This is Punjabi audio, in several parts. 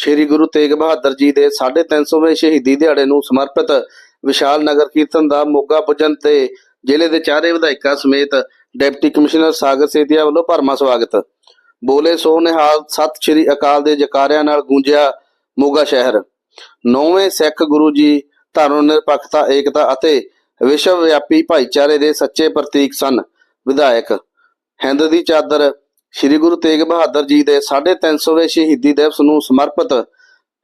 ਸ੍ਰੀ ਗੁਰੂ ਤੇਗ ਬਹਾਦਰ ਜੀ ਦੇ 350ਵੇਂ ਸ਼ਹੀਦੀ ਦਿਹਾੜੇ ਨੂੰ ਸਮਰਪਿਤ ਵਿਸ਼ਾਲ ਨਗਰ ਕੀਰਤਨ ਦਾ ਮੋਗਾ ਪੁੱਜਣ ਤੇ ਜ਼ਿਲ੍ਹੇ ਦੇ ਚਾਰੇ ਵਿਧਾਇਕਾਂ ਸਮੇਤ ਡਿਪਟੀ ਕਮਿਸ਼ਨਰ ਸਾਗਰ ਸੇਤੀਆ ਵੱਲੋਂ ਭਰਮਾ ਸਵਾਗਤ। ਬੋਲੇ ਸੋ ਨਿਹਾਲ ਸਤਿ ਸ੍ਰੀ ਅਕਾਲ ਦੇ ਜਕਾਰਿਆਂ ਨਾਲ ਗੂੰਜਿਆ ਮੋਗਾ ਸ਼ਹਿਰ। ਨੌਵੇਂ ਸਿੱਖ ਗੁਰੂ ਜੀ, ਧਰਮ ਨਿਰਪੱਖਤਾ, ਏਕਤਾ ਅਤੇ ਵਿਸ਼ਵ ਵਿਆਪੀ ਭਾਈਚਾਰੇ ਦੇ ਸੱਚੇ ਪ੍ਰਤੀਕ ਸਨ ਵਿਧਾਇਕ। ਹਿੰਦ ਦੀ ਚਾਦਰ ਸ੍ਰੀ ਗੁਰੂ ਤੇਗ ਬਹਾਦਰ ਜੀ ਦੇ 350ਵੇਂ ਸ਼ਹੀਦੀ ਦਿਵਸ ਨੂੰ ਸਮਰਪਿਤ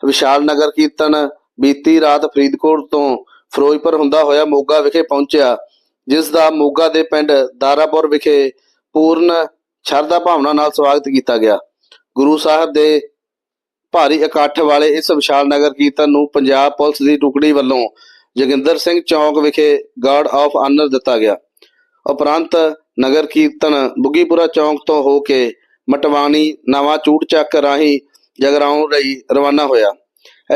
ਵਿਸ਼ਾਲ ਨਗਰ ਕੀਰਤਨ ਬੀਤੀ ਰਾਤ ਫਰੀਦਕੋਟ ਤੋਂ ਫਿਰੋਜ਼ਪੁਰ ਹੁੰਦਾ ਹੋਇਆ ਮੋਗਾ ਵਿਖੇ ਪਹੁੰਚਿਆ, ਜਿਸ ਦਾ ਮੋਗਾ ਦੇ ਪਿੰਡ ਦਾਰਾਪੁਰ ਵਿਖੇ ਪੂਰਨ ਸ਼ਰਧਾ ਭਾਵਨਾ ਨਾਲ ਸਵਾਗਤ ਕੀਤਾ ਗਿਆ। ਗੁਰੂ ਸਾਹਿਬ ਦੇ ਭਾਰੀ ਇਕੱਠ ਵਾਲੇ ਇਸ ਵਿਸ਼ਾਲ ਨਗਰ ਕੀਰਤਨ ਨੂੰ ਪੰਜਾਬ ਪੁਲਿਸ ਦੀ ਟੁਕੜੀ ਵੱਲੋਂ ਜੋਗਿੰਦਰ ਸਿੰਘ ਚੌਂਕ ਵਿਖੇ ਗਾਰਡ ਆਫ ਆਨਰ ਦਿੱਤਾ ਗਿਆ। ਉਪਰੰਤ ਨਗਰ ਕੀਰਤਨ ਬੁੱਗੀਪੁਰਾ ਚੌਂਕ ਤੋਂ ਹੋ ਕੇ ਮਟਵਾਣੀ ਨਵਾਂ ਚੂੜ ਚੱਕ ਰਾਹੀਂ ਜਗਰਾਉਂ ਲਈ ਰਵਾਨਾ ਹੋਇਆ।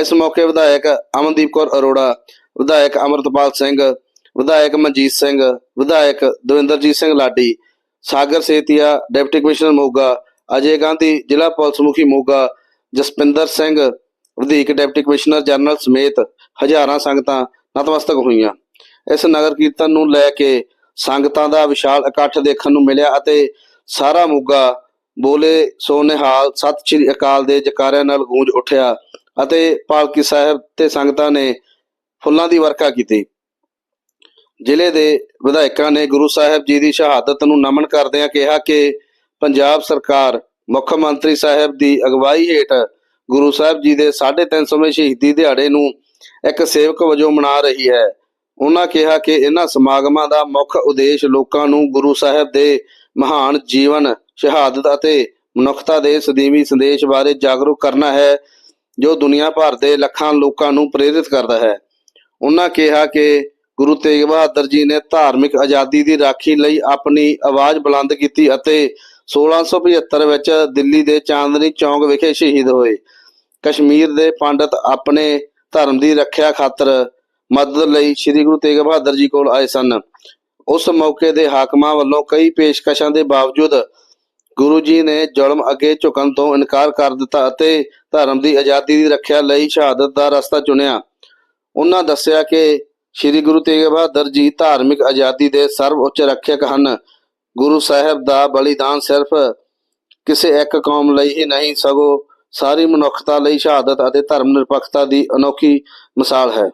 ਇਸ ਮੌਕੇ ਵਿਧਾਇਕ ਅਮਨਦੀਪ ਕੌਰ ਅਰੋੜਾ, ਵਿਧਾਇਕ ਅਮਰਤਪਾਲ ਸਿੰਘ, ਵਿਧਾਇਕ ਮਨਜੀਤ ਸਿੰਘ, ਵਿਧਾਇਕ ਦਵਿੰਦਰਜੀਤ ਸਿੰਘ ਲਾਡੀ, ਸਾਗਰ ਸੇਤੀਆ, ਡਿਪਟੀ ਕਮਿਸ਼ਨਰ ਮੋਗਾ, ਅਜੇ ਗਾਂਧੀ, ਜ਼ਿਲ੍ਹਾ ਪੁਲਿਸ ਮੁਖੀ ਮੋਗਾ, ਜਸਪਿੰਦਰ ਸਿੰਘ, ਵਧੀਕ ਡਿਪਟੀ ਕਮਿਸ਼ਨਰ ਜਨਰਲ ਸਮੇਤ ਹਜ਼ਾਰਾਂ ਸੰਗਤਾਂ ਨਤਮਸਤਕ ਹੋਈਆਂ। ਇਸ ਨਗਰ ਕੀਰਤਨ ਨੂੰ ਲੈ ਕੇ ਸੰਗਤਾਂ ਦਾ ਵਿਸ਼ਾਲ ਇਕੱਠ ਦੇਖਣ ਨੂੰ ਮਿਲਿਆ ਅਤੇ ਸਾਰਾ ਮੁੱਗਾ ਬੋਲੇ ਸੋ ਨਿਹਾਲ ਸਤਿ ਸ੍ਰੀ ਅਕਾਲ ਦੇ ਜਕਾਰਿਆਂ ਨਾਲ ਗੂੰਜ ਉੱਠਿਆ ਅਤੇ ਪਾਲਕੀ ਸਾਹਿਬ ਤੇ ਸੰਗਤਾਂ ਨੇ ਫੁੱਲਾਂ ਦੀ ਵਰਖਾ ਕੀਤੀ। ਜ਼ਿਲ੍ਹੇ ਦੇ ਵਿਧਾਇਕਾਂ ਨੇ ਗੁਰੂ ਸਾਹਿਬ ਜੀ ਦੀ ਸ਼ਹਾਦਤ ਨੂੰ ਨਮਨ ਕਰਦਿਆਂ ਕਿਹਾ ਕਿ ਪੰਜਾਬ ਸਰਕਾਰ ਮੁੱਖ ਮੰਤਰੀ ਸਾਹਿਬ ਦੀ ਅਗਵਾਈ ਹੇਠ ਗੁਰੂ ਸਾਹਿਬ ਜੀ ਦੇ 350ਵੇਂ ਸ਼ਹੀਦੀ ਦਿਹਾੜੇ ਨੂੰ ਇੱਕ ਸੇਵਕ ਵਜੋਂ ਮਨਾ ਰਹੀ ਹੈ। ਉਹਨਾਂ ਕਿਹਾ ਕਿ ਇਹਨਾਂ ਸਮਾਗਮਾਂ ਦਾ ਮੁੱਖ ਉਦੇਸ਼ ਲੋਕਾਂ ਨੂੰ ਗੁਰੂ ਸਾਹਿਬ ਦੇ ਮਹਾਨ ਜੀਵਨ, ਸ਼ਹਾਦਤ ਅਤੇ ਮਨੁੱਖਤਾ ਦੇ ਸਦੀਵੀ ਸੰਦੇਸ਼ ਬਾਰੇ ਜਾਗਰੂਕ ਕਰਨਾ ਹੈ, ਜੋ ਦੁਨੀਆ ਭਰ ਦੇ ਲੱਖਾਂ ਲੋਕਾਂ ਨੂੰ ਪ੍ਰੇਰਿਤ ਕਰਦਾ ਹੈ। ਉਹਨਾਂ ਕਿਹਾ ਕਿ ਗੁਰੂ ਤੇਗ ਬਹਾਦਰ ਜੀ ਨੇ ਧਾਰਮਿਕ ਆਜ਼ਾਦੀ ਦੀ ਰਾਖੀ ਲਈ ਆਪਣੀ ਆਵਾਜ਼ ਬੁਲੰਦ ਕੀਤੀ ਅਤੇ 1675 ਵਿੱਚ ਦਿੱਲੀ ਦੇ ਚਾਂਦਨੀ ਚੌਂਕ ਵਿਖੇ ਸ਼ਹੀਦ ਹੋਏ। ਕਸ਼ਮੀਰ ਦੇ ਪੰਡਤ ਆਪਣੇ ਧਰਮ ਦੀ ਰੱਖਿਆ ਖਾਤਰ ਮਦਦ ਲਈ ਸ੍ਰੀ ਗੁਰੂ ਤੇਗ ਬਹਾਦਰ ਜੀ ਕੋਲ ਆਏ ਸਨ। ਉਸ ਮੌਕੇ ਦੇ ਹਾਕਮਾਂ ਵੱਲੋਂ ਕਈ ਪੇਸ਼ਕਸ਼ਾਂ ਦੇ ਬਾਵਜੂਦ ਗੁਰੂ ਜੀ ਨੇ ਜ਼ੁਲਮ ਅੱਗੇ ਝੁਕਣ ਤੋਂ ਇਨਕਾਰ ਕਰ ਦਿੱਤਾ ਅਤੇ ਧਰਮ ਦੀ ਆਜ਼ਾਦੀ ਦੀ ਰੱਖਿਆ ਲਈ ਸ਼ਹਾਦਤ ਦਾ ਰਸਤਾ ਚੁਣਿਆ। ਉਹਨਾਂ ਦੱਸਿਆ ਕਿ ਸ੍ਰੀ ਗੁਰੂ ਤੇਗ ਬਹਾਦਰ ਜੀ ਧਾਰਮਿਕ ਆਜ਼ਾਦੀ ਦੇ ਸਰਵਉੱਚ ਰੱਖਿਅਕ ਹਨ। ਗੁਰੂ ਸਾਹਿਬ ਦਾ ਬਲੀਦਾਨ ਸਿਰਫ ਕਿਸੇ ਇੱਕ ਕੌਮ ਲਈ ਹੀ ਨਹੀਂ, ਸਗੋਂ ਸਾਰੀ ਮਨੁੱਖਤਾ ਲਈ ਸ਼ਹਾਦਤ ਅਤੇ ਧਰਮ ਨਿਰਪੱਖਤਾ ਦੀ ਅਨੋਖੀ ਮਿਸਾਲ ਹੈ।